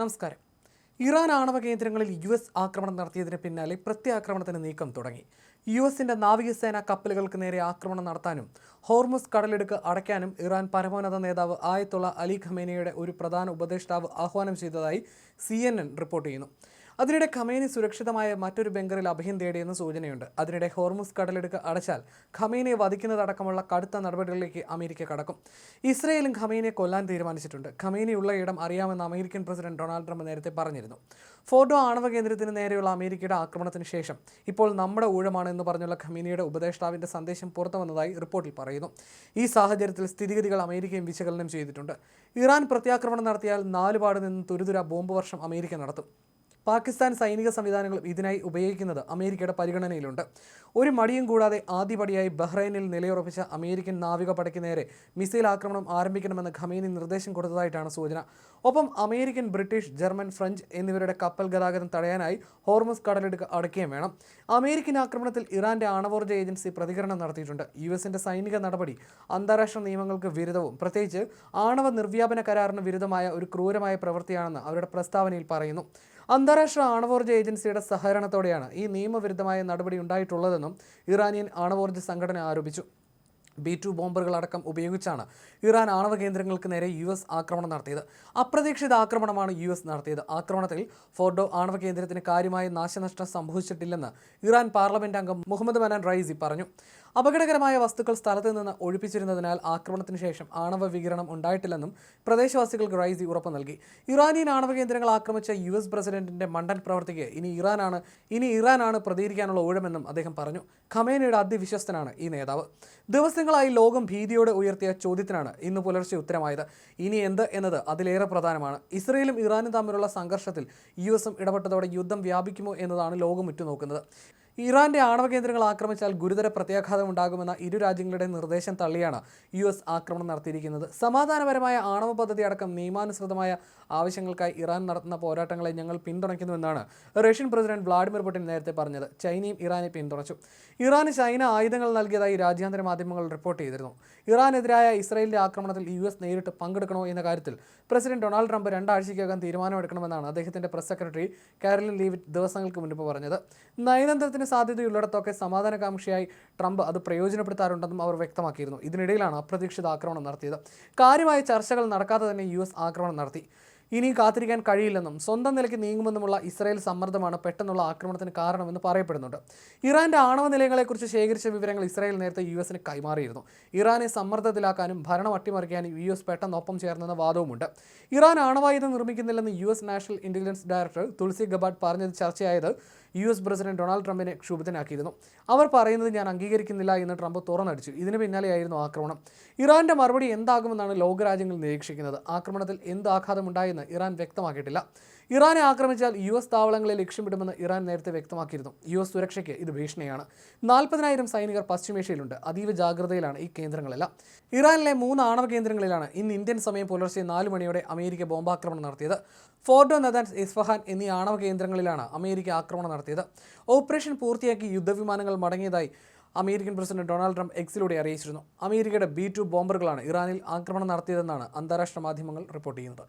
നമസ്കാരം. ഇറാൻ ആണവ കേന്ദ്രങ്ങളിൽ യു എസ് ആക്രമണം നടത്തിയതിന് പിന്നാലെ പ്രത്യാക്രമണത്തിന് നീക്കം തുടങ്ങി. യു എസിന്റെ നാവികസേന കപ്പലുകൾക്ക് നേരെ ആക്രമണം നടത്താനും ഹോർമുസ് കടലെടുക്ക് അടയ്ക്കാനും ഇറാൻ പരമോന്നത നേതാവ് ആയത്തുള്ള അലി ഖമേനയുടെ ഒരു പ്രധാന ഉപദേഷ്ടാവ് ആഹ്വാനം ചെയ്തതായി സി റിപ്പോർട്ട് ചെയ്യുന്നു. അതിനിടെ ഖമേനി സുരക്ഷിതമായ മറ്റൊരു ബങ്കറിൽ അഭയം തേടിയെന്ന് സൂചനയുണ്ട്. അതിനിടെ ഹോർമുസ് കടലെടുക്ക് അടച്ചാൽ ഖമേനിയെ വധിക്കുന്നതടക്കമുള്ള കടുത്ത നടപടികളിലേക്ക് അമേരിക്ക കടക്കും. ഇസ്രയേലും ഖമേനിയെ കൊല്ലാൻ തീരുമാനിച്ചിട്ടുണ്ട്. ഖമേനിയുള്ള ഇടം അറിയാമെന്ന് അമേരിക്കൻ പ്രസിഡന്റ് ഡൊണാൾഡ് ട്രംപ് നേരത്തെ പറഞ്ഞിരുന്നു. ഫോർഡോ ആണവ കേന്ദ്രത്തിന് നേരെയുള്ള അമേരിക്കയുടെ ആക്രമണത്തിന് ശേഷം ഇപ്പോൾ നമ്മുടെ ഊഴമാണ് എന്ന് പറഞ്ഞുള്ള ഖമീനിയുടെ ഉപദേഷ്ടാവിന്റെ സന്ദേശം പുറത്തു വന്നതായി റിപ്പോർട്ടിൽ പറയുന്നു. ഈ സാഹചര്യത്തിൽ സ്ഥിതിഗതികൾ അമേരിക്കയും വിശകലനം ചെയ്തിട്ടുണ്ട്. ഇറാൻ പ്രത്യാക്രമണം നടത്തിയാൽ നാലുപാട് നിന്ന് തുരുതുര ബോംബ് വർഷം അമേരിക്ക നടത്തും. പാകിസ്ഥാൻ സൈനിക സംവിധാനങ്ങളും ഇതിനായി ഉപയോഗിക്കുന്നത് അമേരിക്കയുടെ പരിഗണനയിലുണ്ട്. ഒരു മടിയും കൂടാതെ ആദ്യപടിയായി ബഹ്റൈനിൽ നിലയുറപ്പിച്ച അമേരിക്കൻ നാവിക പടയ്ക്ക് നേരെ മിസൈൽ ആക്രമണം ആരംഭിക്കണമെന്ന് ഖമേനി നിർദ്ദേശം കൊടുത്തതായിട്ടാണ് സൂചന. ഒപ്പം അമേരിക്കൻ ബ്രിട്ടീഷ് ജർമ്മൻ ഫ്രഞ്ച് എന്നിവരുടെ കപ്പൽ ഗതാഗതം തടയാനായി ഹോർമസ് കടലെടുക്ക് അടയ്ക്കുകയും വേണം. അമേരിക്കൻ ആക്രമണത്തിൽ ഇറാന്റെ ആണവോർജ ഏജൻസി പ്രതികരണം നടത്തിയിട്ടുണ്ട്. യു എസിന്റെ സൈനിക നടപടി അന്താരാഷ്ട്ര നിയമങ്ങൾക്ക് വിരുദ്ധവും പ്രത്യേകിച്ച് ആണവ നിർവ്യാപന കരാറിന് വിരുദ്ധമായ ഒരു ക്രൂരമായ പ്രവൃത്തിയാണെന്ന് അവരുടെ പ്രസ്താവനയിൽ പറയുന്നു. അന്താരാഷ്ട്ര ആണവോർജ ഏജൻസിയുടെ സഹകരണത്തോടെയാണ് ഈ നിയമവിരുദ്ധമായ നടപടി ഉണ്ടായിട്ടുള്ളതെന്നും ഇറാനിയൻ ആണവോർജ സംഘടന ആരോപിച്ചു. ബി ടു ബോംബറുകളടക്കം ഉപയോഗിച്ചാണ് ഇറാൻ ആണവ കേന്ദ്രങ്ങൾക്ക് നേരെ യു എസ് ആക്രമണം നടത്തിയത്. അപ്രതീക്ഷിത ആക്രമണമാണ് യു എസ് നടത്തിയത്. ആക്രമണത്തിൽ ഫോർഡോ ആണവ കേന്ദ്രത്തിന് കാര്യമായ നാശനഷ്ടം സംഭവിച്ചിട്ടില്ലെന്ന് ഇറാൻ പാർലമെന്റ് അംഗം മുഹമ്മദ് മനാൻ റൈസി പറഞ്ഞു. അപകടകരമായ വസ്തുക്കൾ സ്ഥലത്ത് നിന്ന് ഒഴിപ്പിച്ചിരുന്നതിനാൽ ആക്രമണത്തിന് ശേഷം ആണവ വികിരണം ഉണ്ടായിട്ടില്ലെന്നും പ്രദേശവാസികൾക്ക് റൈസി ഉറപ്പ് നൽകി. ഇറാനിയൻ ആണവ കേന്ദ്രങ്ങൾ ആക്രമിച്ച യു എസ് പ്രസിഡന്റിന്റെ മണ്ടൻ പ്രവർത്തിക്ക് ഇനി ഇറാനാണ് ഇനി ഇറാനാണ് പ്രതികരിക്കാനുള്ള ഊഴമെന്നും അദ്ദേഹം പറഞ്ഞു. ഖമേനയുടെ അതിവിശ്വസ്തനാണ് ഈ നേതാവ്. ദിവസങ്ങളായി ലോകം ഭീതിയോടെ ഉയർത്തിയ ചോദ്യത്തിനാണ് ഇന്ന് പുലർച്ചെ ഉത്തരമായത്. ഇനി എന്ത് എന്നത് അതിലേറെ പ്രധാനമാണ്. ഇസ്രയേലും ഇറാനും തമ്മിലുള്ള സംഘർഷത്തിൽ യു എസും ഇടപെട്ടതോടെ യുദ്ധം വ്യാപിക്കുമോ എന്നതാണ് ലോകം ഉറ്റുനോക്കുന്നത്. ഇറാന്റെ ആണവ കേന്ദ്രങ്ങൾ ആക്രമിച്ചാൽ ഗുരുതര പ്രത്യാഘാതം ഉണ്ടാകുമെന്ന ഇരു രാജ്യങ്ങളുടെ നിർദ്ദേശം തള്ളിയാണ് യു എസ് ആക്രമണം നടത്തിയിരിക്കുന്നത്. സമാധാനപരമായ ആണവ പദ്ധതി അടക്കം നിയമാനുസൃതമായ ആവശ്യങ്ങൾക്കായി ഇറാൻ നടത്തുന്ന പോരാട്ടങ്ങളെ ഞങ്ങൾ പിന്തുണയ്ക്കുന്നുവെന്നാണ് റഷ്യൻ പ്രസിഡന്റ് വ്ളാഡിമിർ പുടിൻ നേരത്തെ പറഞ്ഞത്. ചൈനയും ഇറാനെ പിന്തുണച്ചു. ഇറാന് ചൈന ആയുധങ്ങൾ നൽകിയതായി രാജ്യാന്തര മാധ്യമങ്ങൾ റിപ്പോർട്ട് ചെയ്തിരുന്നു. ഇറാനെതിരായ ഇസ്രായേലിന്റെ ആക്രമണത്തിൽ യു എസ് നേരിട്ട് പങ്കെടുക്കണോ എന്ന കാര്യത്തിൽ പ്രസിഡന്റ് ഡൊണാൾഡ് ട്രംപ് രണ്ടാഴ്ചയ്ക്കകം തീരുമാനമെടുക്കണമെന്നാണ് അദ്ദേഹത്തിന്റെ പ്രസ് സെക്രട്ടറി കാരലിൻ ലീവിറ്റ് ദിവസങ്ങൾക്ക് മുൻപ് പറഞ്ഞത്. നയതന്ത്രത്തിന് സാധ്യതയുള്ളിടത്തൊക്കെ സമാധാനകാംക്ഷിയായി ട്രംപ് അത് പ്രയോജനപ്പെടുത്താറുണ്ടെന്നും അവർ വ്യക്തമാക്കിയിരുന്നു. ഇതിനിടയിലാണ് അപ്രതീക്ഷിത ആക്രമണം നടത്തിയത്. കാര്യമായ ചർച്ചകൾ നടക്കാതെ തന്നെ യു ആക്രമണം നടത്തി. ഇനി കാത്തിരിക്കാൻ കഴിയില്ലെന്നും സ്വന്തം നിലയ്ക്ക് നീങ്ങുമെന്നുമുള്ള ഇസ്രായേൽ സമ്മർദ്ദമാണ് പെട്ടെന്നുള്ള ആക്രമണത്തിന് കാരണമെന്ന് പറയപ്പെടുന്നുണ്ട്. ഇറാന്റെ ആണവ നിലയങ്ങളെക്കുറിച്ച് ശേഖരിച്ച വിവരങ്ങൾ ഇസ്രായേൽ നേരത്തെ യു എസിന് കൈമാറിയിരുന്നു. ഇറാനെ സമ്മർദ്ദത്തിലാക്കാനും ഭരണം അട്ടിമറിക്കാനും യു എസ് പെട്ടെന്ന് ഒപ്പം ചേർന്നെന്ന വാദവുമുണ്ട്. ഇറാൻ ആണവായുധം നിർമ്മിക്കുന്നില്ലെന്ന് U S national intelligence director Tulsi Gabbard പറഞ്ഞത് ചർച്ചയായത് യു എസ് പ്രസിഡന്റ് ഡൊണാൾഡ് ട്രംപിനെ ക്ഷുഭിതനാക്കിയിരുന്നു. അവർ പറയുന്നത് ഞാൻ അംഗീകരിക്കുന്നില്ല എന്ന് ട്രംപ് തുറന്നടിച്ചു. ഇതിന് പിന്നാലെയായിരുന്നു ആക്രമണം. ഇറാന്റെ മറുപടി എന്താകുമെന്നാണ് ലോകരാജ്യങ്ങൾ നിരീക്ഷിക്കുന്നത്. ആക്രമണത്തിൽ എന്ത് ആഘാതമുണ്ടായെന്ന് ഇറാൻ വ്യക്തമാക്കിയിട്ടില്ല. ഇറാനെ ആക്രമിച്ചാൽ യു എസ് താവളങ്ങളെ ലക്ഷ്യമിടുമെന്ന് ഇറാൻ നേരത്തെ വ്യക്തമാക്കിയിരുന്നു. യു എസ് സുരക്ഷയ്ക്ക് ഇത് ഭീഷണിയാണ്. നാൽപ്പതിനായിരം സൈനികർ പശ്ചിമേഷ്യയിലുണ്ട്. അതീവ ജാഗ്രതയിലാണ് ഈ കേന്ദ്രങ്ങളെല്ലാം. ഇറാനിലെ മൂന്ന് ആണവ കേന്ദ്രങ്ങളിലാണ് ഇന്ന് ഇന്ത്യൻ സമയം പുലർച്ചെ നാല് മണിയോടെ അമേരിക്ക ബോംബാക്രമണം നടത്തിയത്. ഫോർഡോ നദാൻസ് ഇസ്ഫഹാൻ എന്നീ ആണവ കേന്ദ്രങ്ങളിലാണ് അമേരിക്ക ആക്രമണം നടത്തിയത്. ഓപ്പറേഷൻ പൂർത്തിയാക്കി യുദ്ധവിമാനങ്ങൾ മടങ്ങിയതായി അമേരിക്കൻ പ്രസിഡന്റ് ഡൊണാൾഡ് ട്രംപ് എക്സിലൂടെ അറിയിച്ചിരുന്നു. അമേരിക്കയുടെ ബി ടു ബോംബറുകളാണ് ഇറാനിൽ ആക്രമണം നടത്തിയതെന്നാണ് അന്താരാഷ്ട്ര മാധ്യമങ്ങൾ റിപ്പോർട്ട് ചെയ്യുന്നത്.